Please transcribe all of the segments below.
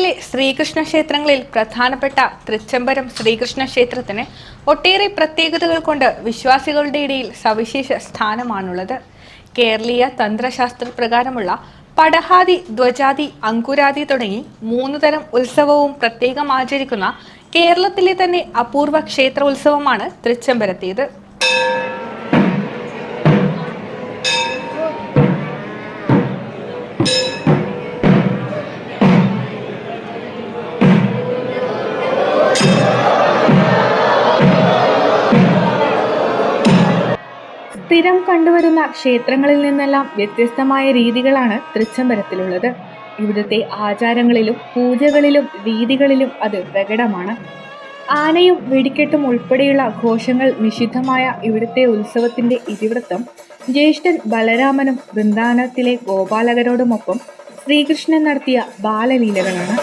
കേരളത്തിലെ ശ്രീകൃഷ്ണ ക്ഷേത്രങ്ങളിൽ പ്രധാനപ്പെട്ട തൃച്ചംബരം ശ്രീകൃഷ്ണ ക്ഷേത്രത്തിന് ഒട്ടേറെ പ്രത്യേകതകൾ കൊണ്ട് വിശ്വാസികളുടെ ഇടയിൽ സവിശേഷ സ്ഥാനമാണുള്ളത്. കേരളീയ തന്ത്രശാസ്ത്ര പ്രകാരമുള്ള പടഹാദി ധ്വജാതി അങ്കുരാദി തുടങ്ങി മൂന്ന് തരം ഉത്സവവും പ്രത്യേകം ആചരിക്കുന്ന കേരളത്തിലെ തന്നെ അപൂർവ ക്ഷേത്ര ഉത്സവമാണ് തൃച്ചംബരത്തേത്. സ്ഥിരം കണ്ടുവരുന്ന ക്ഷേത്രങ്ങളിൽ നിന്നെല്ലാം വ്യത്യസ്തമായ രീതികളാണ് തൃച്ചംബരത്തിലുള്ളത്. ഇവിടുത്തെ ആചാരങ്ങളിലും പൂജകളിലും രീതികളിലും അത് പ്രകടമാണ്. ആനയും വെടിക്കെട്ടും ഉൾപ്പെടെയുള്ള ഘോഷങ്ങൾ നിഷിദ്ധമായ ഇവിടുത്തെ ഉത്സവത്തിന്റെ ഇതിവൃത്തം ജ്യേഷ്ഠൻ ബലരാമനും വൃന്ദാനത്തിലെ ഗോപാലകരോടുമൊപ്പം ശ്രീകൃഷ്ണൻ നടത്തിയ ബാലലീലകളാണ്.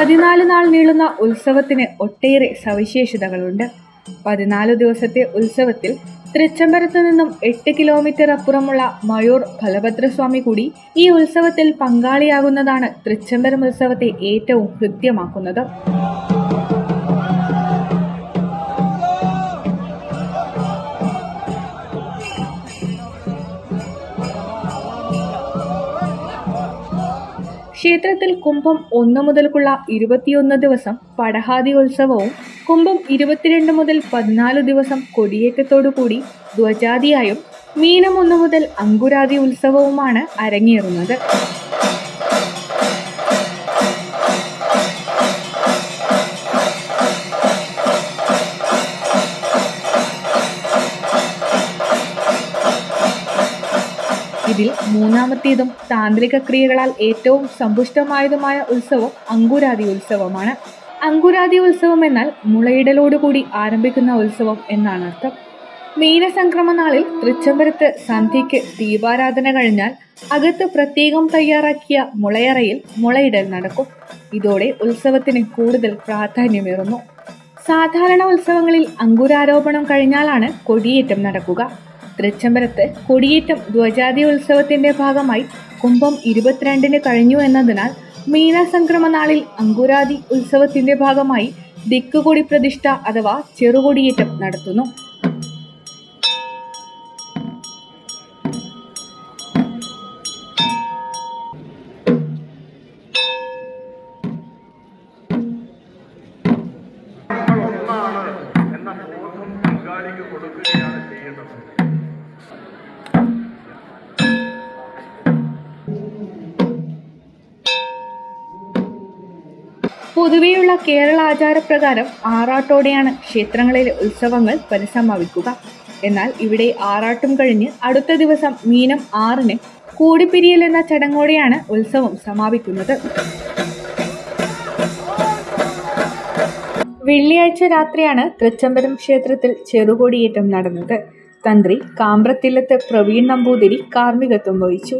പതിനാല് നാൾ നീളുന്ന ഉത്സവത്തിന് ഒട്ടേറെ സവിശേഷതകളുണ്ട്. പതിനാല് ദിവസത്തെ ഉത്സവത്തിൽ തൃച്ചംബരത്ത് നിന്നും എട്ട് കിലോമീറ്റർ അപ്പുറമുള്ള മയൂർ ഫലഭദ്രസ്വാമി കൂടി ഈ ഉത്സവത്തിൽ പങ്കാളിയാകുന്നതാണ് തൃച്ചംബരം ഉത്സവത്തെ ഏറ്റവും ഹൃദ്യമാക്കുന്നത്. ക്ഷേത്രത്തിൽ കുംഭം ഒന്ന് മുതൽക്കുള്ള ഇരുപത്തിയൊന്ന് ദിവസം പടഹാദി ഉത്സവവും കുംഭം ഇരുപത്തിരണ്ട് മുതൽ പതിനാല് ദിവസം കൊടിയേറ്റത്തോടുകൂടി ധ്വജാതിയായും മീനം ഒന്ന് മുതൽ അങ്കുരാതി ഉത്സവവുമാണ് അരങ്ങേറുന്നത്. ഇതിൽ മൂന്നാമത്തേതും താന്ത്രിക ക്രിയകളാൽ ഏറ്റവും സമ്പുഷ്ടമായതുമായ ഉത്സവം അങ്കുരാതി ഉത്സവമാണ്. അങ്കുരാതി ഉത്സവം എന്നാൽ മുളയിടലോടുകൂടി ആരംഭിക്കുന്ന ഉത്സവം എന്നാണ് അർത്ഥം. മീനസംക്രമ നാളിൽ തൃച്ചംബരത്ത് സന്ധ്യയ്ക്ക് ദീപാരാധന കഴിഞ്ഞാൽ അകത്ത് പ്രത്യേകം തയ്യാറാക്കിയ മുളയറയിൽ മുളയിടൽ നടക്കും. ഇതോടെ ഉത്സവത്തിന് കൂടുതൽ പ്രാധാന്യമേറുന്നു. സാധാരണ ഉത്സവങ്ങളിൽ അങ്കുരാരോപണം കഴിഞ്ഞാലാണ് കൊടിയേറ്റം നടക്കുക. തൃച്ചംബരത്ത് കൊടിയേറ്റം ധ്വജാതി ഉത്സവത്തിന്റെ ഭാഗമായി കുംഭം ഇരുപത്തിരണ്ടിന് കഴിഞ്ഞു എന്നതിനാൽ മീനസംക്രമ നാളിൽ അങ്കുരാതി ഉത്സവത്തിന്റെ ഭാഗമായി ദിക്കുകൊടി പ്രതിഷ്ഠ അഥവാ ചെറുകൊടിയേറ്റം നടത്തുന്നു. കൊടുക്കുകയാണ് ചെയ്യേണ്ടത്. പൊതുവെയുള്ള കേരള ആചാരപ്രകാരം ആറാട്ടോടെയാണ് ക്ഷേത്രങ്ങളിലെ ഉത്സവങ്ങൾ പരിസമാപിക്കുക. എന്നാൽ ഇവിടെ ആറാട്ടും കഴിഞ്ഞ് അടുത്ത ദിവസം മീനം ആറിന് കൂടിപ്പിരിയൽ എന്ന ചടങ്ങോടെയാണ് ഉത്സവം സമാപിക്കുന്നത്. വെള്ളിയാഴ്ച രാത്രിയാണ് തൃച്ചംബരം ക്ഷേത്രത്തിൽ ചെറുകൊടിയേറ്റം നടന്നത്. തന്ത്രി കാമ്പ്രത്തില്ലത്ത് പ്രവീൺ നമ്പൂതിരി കാർമ്മികത്വം വഹിച്ചു.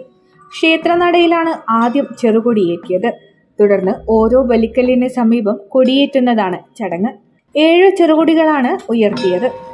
ക്ഷേത്രനടയിലാണ് ആദ്യം ചെറുകൊടിയേറ്റിയത്. തുടർന്ന് ഓരോ ബലിക്കല്ലിന് സമീപം കൊടിയേറ്റുന്നതാണ് ചടങ്ങ്. ഏഴ് ചെറുകൊടികളാണ് ഉയർത്തിയത്.